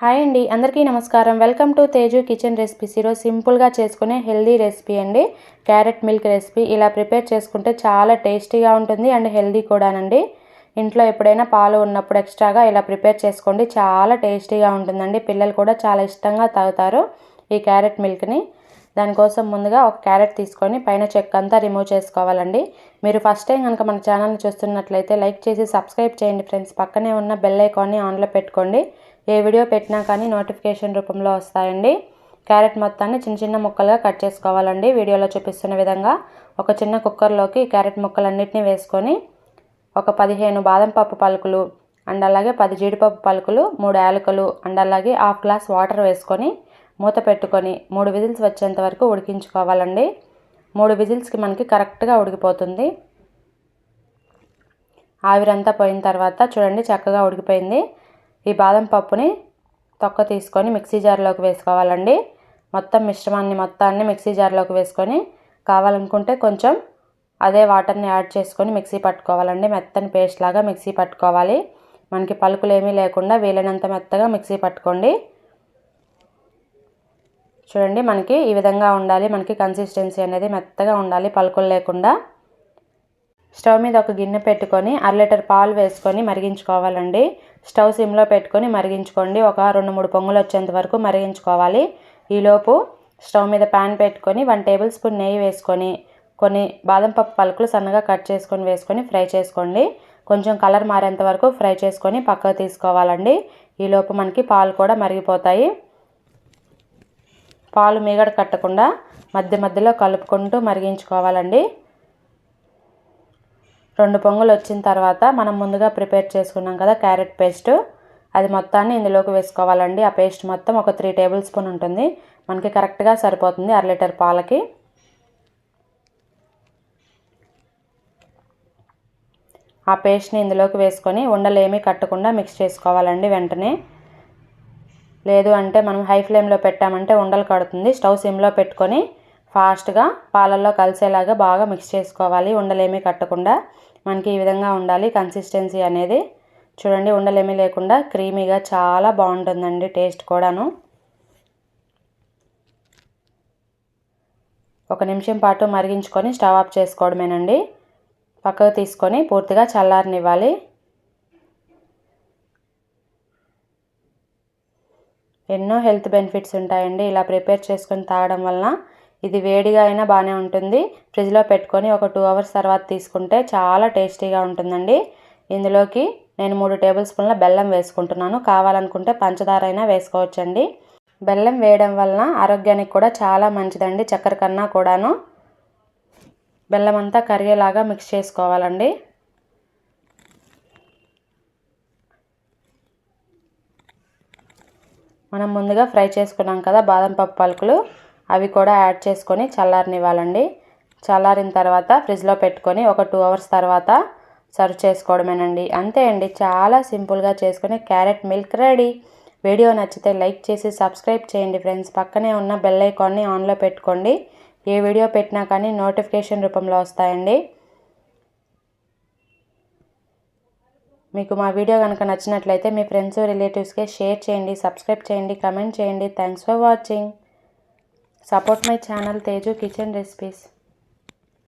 Hi అండి అందరికీ నమస్కారం. Welcome to Teju kitchen recipes. ఈరోజు సింపుల్గా చేసుకునే హెల్దీ రెసిపీ అండి. Carrot milk recipe. ఇలా ప్రిపేర్ చేసుకుంటే చాలా టేస్టీగా ఉంటుంది అండ్ హెల్దీ కూడానండి. ఇంట్లో ఎప్పుడైనా పాలు ఉన్నప్పుడు ఎక్స్ట్రాగా ఇలా ప్రిపేర్ చేసుకోండి. చాలా టేస్టీగా ఉంటుందండి. పిల్లలు కూడా చాలా ఇష్టంగా తాగుతారు ఈ క్యారెట్ మిల్క్ని. దానికోసం ముందుగా ఒక క్యారెట్ తీసుకొని పైన చెక్క అంతా రిమూవ్ చేసుకోవాలండి. మీరు ఫస్ట్ టైం కనుక మన ఛానల్ని చూస్తున్నట్లయితే లైక్ చేసి సబ్స్క్రైబ్ చేయండి ఫ్రెండ్స్. పక్కనే ఉన్న బెల్ ఐకాన్ని ఆన్లో పెట్టుకోండి. ఏ వీడియో పెట్టినా కానీ నోటిఫికేషన్ రూపంలో వస్తాయండి. క్యారెట్ మొత్తాన్ని చిన్న చిన్న ముక్కలుగా కట్ చేసుకోవాలండి. వీడియోలో చూపిస్తున్న విధంగా ఒక చిన్న కుక్కర్లోకి క్యారెట్ ముక్కలన్నిటిని వేసుకొని ఒక పదిహేను బాదం పప్పు పలుకులు అండ్ అలాగే పది జీడిపప్పు పలుకులు మూడు యాలకులు అండ్ అలాగే హాఫ్ గ్లాస్ వాటర్ వేసుకొని మూత పెట్టుకొని మూడు విజిల్స్ వచ్చేంత వరకు ఉడికించుకోవాలండి. మూడు విజిల్స్కి మనకి కరెక్ట్గా ఉడికిపోతుంది. ఆవిరంతా పోయిన తర్వాత చూడండి చక్కగా ఉడికిపోయింది. ఈ బాదం పప్పుని తొక్క తీసుకొని మిక్సీ జార్లోకి వేసుకోవాలండి. మొత్తం మిశ్రమాన్ని మొత్తాన్ని మిక్సీ జార్లోకి వేసుకొని కావాలనుకుంటే కొంచెం అదే వాటర్ని యాడ్ చేసుకొని మిక్సీ పట్టుకోవాలండి. మెత్తని పేస్ట్ లాగా మిక్సీ పట్టుకోవాలి. మనకి పలుకులు ఏమీ లేకుండా వీలైనంత మెత్తగా మిక్సీ పట్టుకోండి. చూడండి మనకి ఈ విధంగా ఉండాలి. మనకి కన్సిస్టెన్సీ అనేది మెత్తగా ఉండాలి. పలుకులు లేకుండా స్టవ్ మీద ఒక గిన్నె పెట్టుకొని అర లీటర్ పాలు వేసుకొని మరిగించుకోవాలండి. స్టవ్ సిమ్లో పెట్టుకొని మరిగించుకోండి. ఒక రెండు మూడు పొంగులు వచ్చేంత వరకు మరిగించుకోవాలి. ఈలోపు స్టవ్ మీద ప్యాన్ పెట్టుకొని వన్ టేబుల్ స్పూన్ నెయ్యి వేసుకొని కొన్ని బాదం పప్పు పలుకులు సన్నగా కట్ చేసుకొని వేసుకొని ఫ్రై చేసుకోండి. కొంచెం కలర్ మారేంత వరకు ఫ్రై చేసుకొని పక్కకు తీసుకోవాలండి. ఈలోపు మనకి పాలు కూడా మరిగిపోతాయి. పాలు మీగడ కట్టకుండా మధ్య మధ్యలో కలుపుకుంటూ మరిగించుకోవాలండి. రెండు పొంగులు వచ్చిన తర్వాత మనం ముందుగా ప్రిపేర్ చేసుకున్నాం కదా క్యారెట్ పేస్ట్. అది మొత్తాన్ని ఇందులోకి వేసుకోవాలండి. ఆ పేస్ట్ మొత్తం ఒక త్రీ టేబుల్ స్పూన్ ఉంటుంది. మనకి కరెక్ట్గా సరిపోతుంది అర లీటర్ పాలకి. ఆ పేస్ట్ని ఇందులోకి వేసుకొని ఉండలేమీ కట్టకుండా మిక్స్ చేసుకోవాలండి వెంటనే. లేదు అంటే మనం హై ఫ్లేమ్లో పెట్టామంటే ఉండలు కడుతుంది. స్టవ్ సిమ్లో పెట్టుకొని ఫాస్ట్గా పాలల్లో కలిసేలాగా బాగా మిక్స్ చేసుకోవాలి. ఉండలేమీ కట్టకుండా మనకి ఈ విధంగా ఉండాలి. కన్సిస్టెన్సీ అనేది చూడండి ఉండలేమీ లేకుండా క్రీమీగా చాలా బాగుంటుందండి టేస్ట్ కూడాను. ఒక నిమిషం పాటు మరిగించుకొని స్టవ్ ఆఫ్ చేసుకోవడమేనండి. పక్కకు తీసుకొని పూర్తిగా చల్లారనివ్వాలి. ఎన్నో హెల్త్ బెనిఫిట్స్ ఉంటాయండి. ఇలా ప్రిపేర్ చేసుకొని తాగడం వలన ఇది వేడిగా అయినా బాగానే ఉంటుంది. ఫ్రిడ్జ్లో పెట్టుకొని ఒక టూ అవర్స్ తర్వాత తీసుకుంటే చాలా టేస్టీగా ఉంటుందండి. ఇందులోకి నేను మూడు టేబుల్ స్పూన్ల బెల్లం వేసుకుంటున్నాను. కావాలనుకుంటే పంచదార అయినా వేసుకోవచ్చండి. బెల్లం వేయడం వలన ఆరోగ్యానికి కూడా చాలా మంచిదండి. చక్కెర కన్నా కూడాను. బెల్లం అంతా కరిగేలాగా మిక్స్ చేసుకోవాలండి. మనం ముందుగా ఫ్రై చేసుకున్నాం కదా బాదం పప్పు పలుకులు అవి కూడా యాడ్ చేసుకొని చల్లారనివ్వాలండి. చల్లారిన తర్వాత ఫ్రిడ్జ్లో పెట్టుకొని ఒక టూ అవర్స్ తర్వాత సర్వ్ చేసుకోవడమేనండి. అంతే అండి చాలా సింపుల్గా చేసుకుని క్యారెట్ మిల్క్ రెడీ. వీడియో నచ్చితే లైక్ చేసి సబ్స్క్రైబ్ చేయండి ఫ్రెండ్స్. పక్కనే ఉన్న బెల్ ఐకాన్ని ఆన్లో పెట్టుకోండి. ఏ వీడియో పెట్టినా కానీ నోటిఫికేషన్ రూపంలో వస్తాయండి. మీకు మా వీడియో కనుక నచ్చినట్లయితే మీ ఫ్రెండ్స్ రిలేటివ్స్కి షేర్ చేయండి సబ్స్క్రైబ్ చేయండి కమెంట్ చేయండి. Thanks for watching support my channel Teju kitchen recipes